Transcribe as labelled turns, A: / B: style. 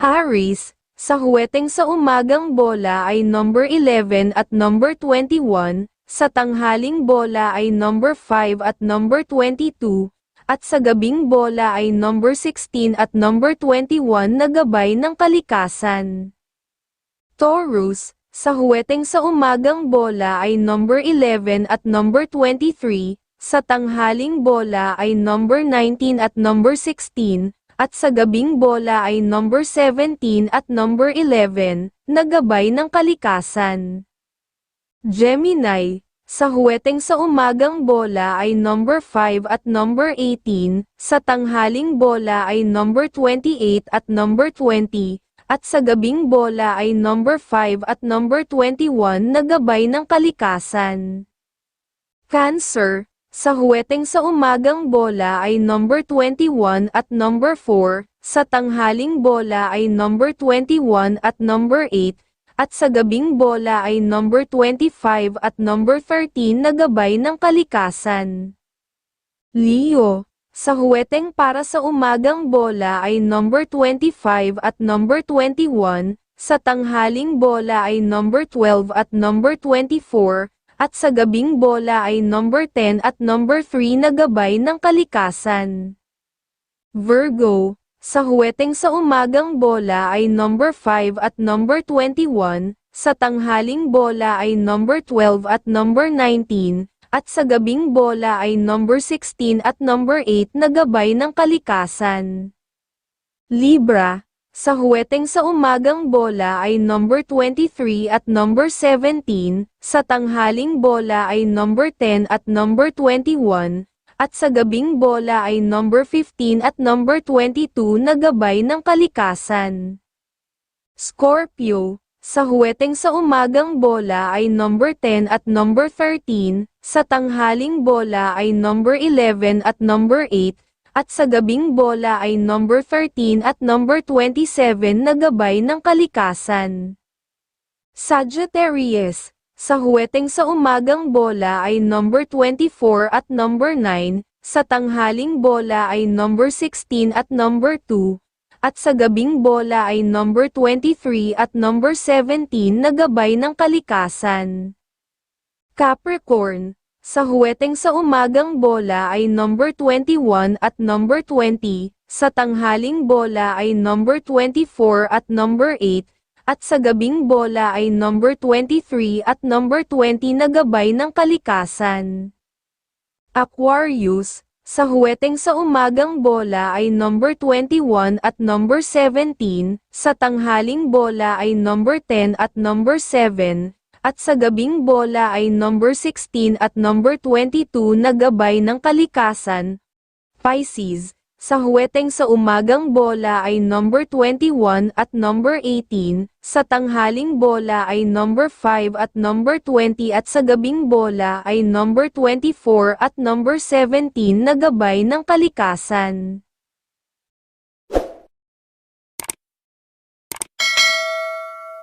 A: Aris, sa huweteng sa umagang bola ay number 11 at number 21, sa tanghaling bola ay number 5 at number 22, at sa gabing bola ay number 16 at number 21 na gabay ng kalikasan. Taurus, sa huweteng sa umagang bola ay number 11 at number 23, sa tanghaling bola ay number 19 at number 16, at sa gabing bola ay number 17 at number 11, na gabay ng kalikasan. Gemini, sa huweteng sa umagang bola ay number 5 at number 18, sa tanghaling bola ay number 28 at number 20, at sa gabing bola ay number 5 at number 21 na gabay ng kalikasan. Cancer, sa huweteng sa umagang bola ay number 21 at number 4, sa tanghaling bola ay number 21 at number 8, at sa gabing bola ay number 25 at number 13 na gabay ng kalikasan. Leo, sa huweteng para sa umagang bola ay number 25 at number 21, sa tanghaling bola ay number 12 at number 24, at sa gabing bola ay number 10 at number 3 na gabay ng kalikasan. Virgo, sa huweteng sa umagang bola ay number 5 at number 21, sa tanghaling bola ay number 12 at number 19, at sa gabing bola ay number 16 at number 8 na gabay ng kalikasan. Libra, sa huweteng sa umagang bola ay number 23 at number 17, sa tanghaling bola ay number 10 at number 21, at sa gabing bola ay number 15 at number 22 na gabay ng kalikasan. Scorpio, sa huweteng sa umagang bola ay number 10 at number 13, sa tanghaling bola ay number 11 at number 8, at sa gabing bola ay number 13 at number 27 na gabay ng kalikasan. Sagittarius, sa huweteng sa umagang bola ay number 24 at number 9, sa tanghaling bola ay number 16 at number 2, at sa gabing bola ay number 23 at number 17 na gabay ng kalikasan. Capricorn, sa huweteng sa umagang bola ay number 21 at number 20, sa tanghaling bola ay number 24 at number 8, at sa gabing bola ay number 23 at number 20 na gabay ng kalikasan. Aquarius, sa huweteng sa umagang bola ay number 21 at number 17, sa tanghaling bola ay number 10 at number 7, at sa gabing bola ay number 16 at number 22 na gabay ng kalikasan. Pisces, sa huweteng sa umagang bola ay number 21 at number 18, sa tanghaling bola ay number 5 at number 20 at sa gabing bola ay number 24 at number 17 na gabay ng kalikasan.